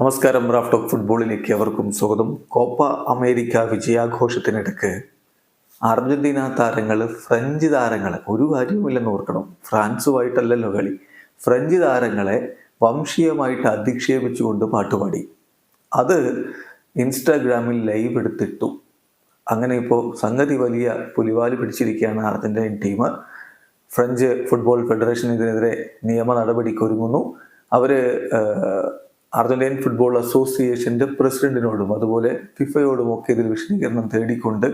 നമസ്കാരം Raf talk ഫുട്ബോളിലേക്ക് അവർക്കും സ്വാഗതം. കോപ്പ അമേരിക്ക വിജയാഘോഷത്തിനിടക്ക് അർജന്റീന താരങ്ങൾ ഫ്രഞ്ച് താരങ്ങളെ ഒരു കാര്യവുമില്ലെന്ന് ഓർക്കണം. ഫ്രാൻസുമായിട്ടല്ലല്ലോ കളി. ഫ്രഞ്ച് താരങ്ങളെ വംശീയമായിട്ട് അധിക്ഷേപിച്ചുകൊണ്ട് പാട്ടുപാടി. അത് ഇൻസ്റ്റാഗ്രാമിൽ ലൈവ് എടുത്തിട്ടു. അങ്ങനെ ഇപ്പോൾ സംഗതി വലിയ പുലിവാൽ പിടിച്ചിരിക്കുകയാണ് Argentine team. French football federation ഇതിനെതിരെ നിയമ നടപടിക്കൊരുങ്ങുന്നു. ഒരുങ്ങുന്നു ഏഹ്, അർജന്റീൻ ഫുട്ബോൾ അസോസിയേഷന്റെ പ്രസിഡന്റിനോടും അതുപോലെ ഫിഫയോടും ഒക്കെ ഇതിൽ വിശദീകരണം തേടിക്കൊണ്ട്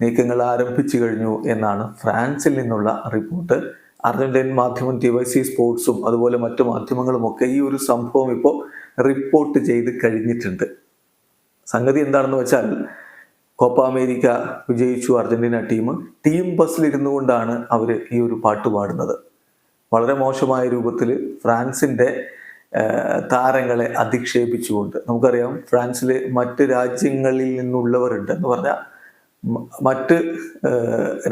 നീക്കങ്ങൾ ആരംഭിച്ചു കഴിഞ്ഞു എന്നാണ് ഫ്രാൻസിൽ നിന്നുള്ള റിപ്പോർട്ട്. അർജന്റീൻ മാധ്യമം ടി വൈ സി സ്പോർട്സും അതുപോലെ മറ്റു മാധ്യമങ്ങളും ഒക്കെ ഈ ഒരു സംഭവം ഇപ്പോൾ റിപ്പോർട്ട് ചെയ്ത് കഴിഞ്ഞിട്ടുണ്ട്. സംഗതി എന്താണെന്ന് വെച്ചാൽ കോപ്പ അമേരിക്ക വിജയിച്ചു അർജന്റീന ടീം. ടീം ബസ്സിലിരുന്നു കൊണ്ടാണ് അവർ ഈ ഒരു പാട്ട് പാടുന്നത്. വളരെ മോശമായ രൂപത്തിൽ ഫ്രാൻസിന്റെ ആ, താരങ്ങളെ അധിക്ഷേപിച്ചുകൊണ്ട്. നമുക്കറിയാം ഫ്രാൻസിൽ മറ്റ് രാജ്യങ്ങളിൽ നിന്നുള്ളവരുണ്ട് എന്ന് പറഞ്ഞാൽ മറ്റ്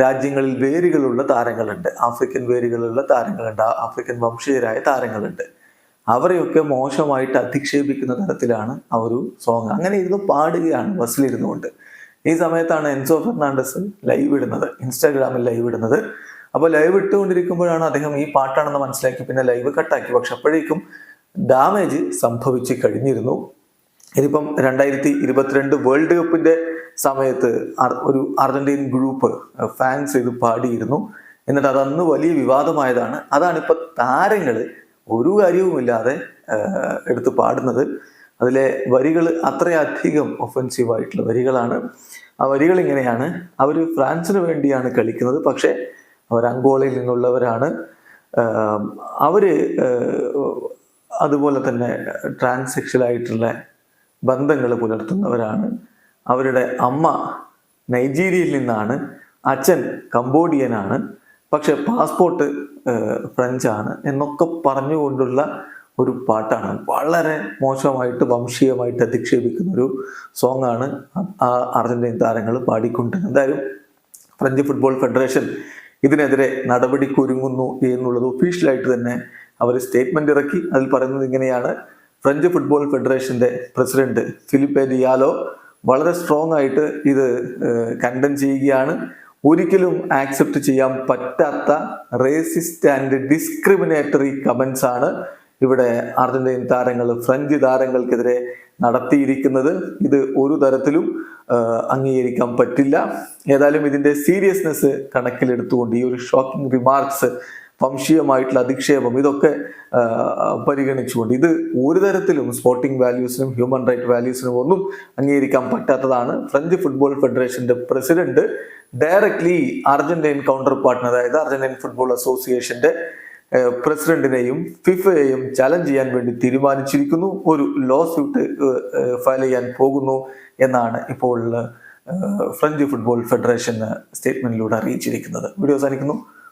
രാജ്യങ്ങളിൽ വേരുകളുള്ള താരങ്ങളുണ്ട്. ആഫ്രിക്കൻ വേരുകളുള്ള താരങ്ങളുണ്ട്. ആഫ്രിക്കൻ വംശീയരായ താരങ്ങളുണ്ട്. അവരെയൊക്കെ മോശമായിട്ട് അധിക്ഷേപിക്കുന്ന തരത്തിലാണ് ആ ഒരു സോങ് അങ്ങനെ ഇരുന്ന് പാടുകയാണ് ബസ്സിലിരുന്നു കൊണ്ട് ഈ സമയത്താണ് എൻസോ ഫെർണാണ്ടസ് ലൈവ് ഇടുന്നത്. ഇൻസ്റ്റാഗ്രാമിൽ ലൈവ് ഇടുന്നത്. അപ്പോൾ ലൈവ് ഇട്ടുകൊണ്ടിരിക്കുമ്പോഴാണ് അദ്ദേഹം ഈ പാട്ടാണെന്ന് മനസ്സിലാക്കി. പിന്നെ ലൈവ് കട്ടാക്കി പക്ഷെ അപ്പോഴേക്കും ഡാമേജ് സംഭവിച്ചു കഴിഞ്ഞിരുന്നു. ഇതിപ്പം രണ്ടായിരത്തി ഇരുപത്തിരണ്ട് വേൾഡ് കപ്പിന്റെ സമയത്ത് ഒരു അർജന്റീൻ ഗ്രൂപ്പ് ഫാൻസ് ഇത് പാടിയിരുന്നു. എന്നിട്ട് അതന്ന് വലിയ വിവാദമായതാണ്. അതാണ് ഇപ്പൊ താരങ്ങൾ ഒരു കാര്യവുമില്ലാതെ എടുത്ത് പാടുന്നത്. അതിലെ വരികൾ അത്രയധികം ഒഫൻസീവ് ആയിട്ടുള്ള വരികളാണ്. ആ വരികൾ ഇങ്ങനെയാണ്. അവർ ഫ്രാൻസിന് വേണ്ടിയാണ് കളിക്കുന്നത്. പക്ഷേ അവർ അങ്കോളയിൽ നിന്നുള്ളവരാണ്. അവർ അതുപോലെ തന്നെ ട്രാൻസെക്ഷൽ ആയിട്ടുള്ള ബന്ധങ്ങൾ പുലർത്തുന്നവരാണ്. അവരുടെ അമ്മ നൈജീരിയയിൽ നിന്നാണ് അച്ഛൻ കംബോഡിയനാണ് പക്ഷെ പാസ്പോർട്ട് ഫ്രഞ്ചാണ് എന്നൊക്കെ പറഞ്ഞുകൊണ്ടുള്ള ഒരു പാട്ടാണ്. വളരെ മോശമായിട്ട് വംശീയമായിട്ട് അധിക്ഷേപിക്കുന്ന ഒരു സോങ് ആണ് ആ അർജന്റീൻ താരങ്ങൾ പാടിക്കൊണ്ട് എന്തായാലും ഫ്രഞ്ച് ഫുട്ബോൾ ഫെഡറേഷൻ ഇതിനെതിരെ നടപടിക്കൊരുങ്ങുന്നു എന്നുള്ളത് ഒഫീഷ്യലായിട്ട് തന്നെ അവർ സ്റ്റേറ്റ്മെന്റ് ഇറക്കി. അതിൽ പറയുന്നത് ഇങ്ങനെയാണ്. ഫ്രഞ്ച് ഫുട്ബോൾ ഫെഡറേഷന്റെ പ്രസിഡന്റ് ഫിലിപ്പെ ഡിയാലോ വളരെ സ്ട്രോങ് ആയിട്ട് ഇത് കണ്ടം ചെയ്യുകയാണ്. ഒരിക്കലും ആക്സെപ്റ്റ് ചെയ്യാൻ പറ്റാത്ത റേസിസ്റ്റ് ആൻഡ് ഡിസ്ക്രിമിനേറ്ററി കമൻസ് ആണ് ഇവിടെ അർജന്റീൻ താരങ്ങൾ ഫ്രഞ്ച് താരങ്ങൾക്കെതിരെ നടത്തിയിരിക്കുന്നത്. ഇത് ഒരു തരത്തിലും അംഗീകരിക്കാൻ പറ്റില്ല. ഏതായാലും ഇതിന്റെ സീരിയസ്നെസ് കണക്കിലെടുത്തുകൊണ്ട് ഈ ഒരു ഷോക്കിംഗ് റിമാർക്സ് വംശീയമായിട്ടുള്ള അധിക്ഷേപം ഇതൊക്കെ പരിഗണിച്ചുകൊണ്ട് ഇത് ഒരു തരത്തിലും സ്പോർട്ടിംഗ് വാല്യൂസിനും ഹ്യൂമൻ റൈറ്റ് വാല്യൂസിനും ഒന്നും അംഗീകരിക്കാൻ പറ്റാത്തതാണ്. ഫ്രഞ്ച് ഫുട്ബോൾ ഫെഡറേഷന്റെ president directly Argentine counterpart അതായത് അർജന്റീൻ ഫുട്ബോൾ അസോസിയേഷന്റെ പ്രസിഡന്റിനെയും ഫിഫയെയും ചലഞ്ച് ചെയ്യാൻ വേണ്ടി തീരുമാനിച്ചിരിക്കുന്നു. ഒരു ലോ സ്യൂട്ട് ഫയൽ ചെയ്യാൻ പോകുന്നു എന്നാണ് ഇപ്പോൾ ഫ്രഞ്ച് ഫുട്ബോൾ ഫെഡറേഷൻ സ്റ്റേറ്റ്മെന്റിലൂടെ അറിയിച്ചിരിക്കുന്നത്. വീഡിയോ അവസാനിക്കുന്നു.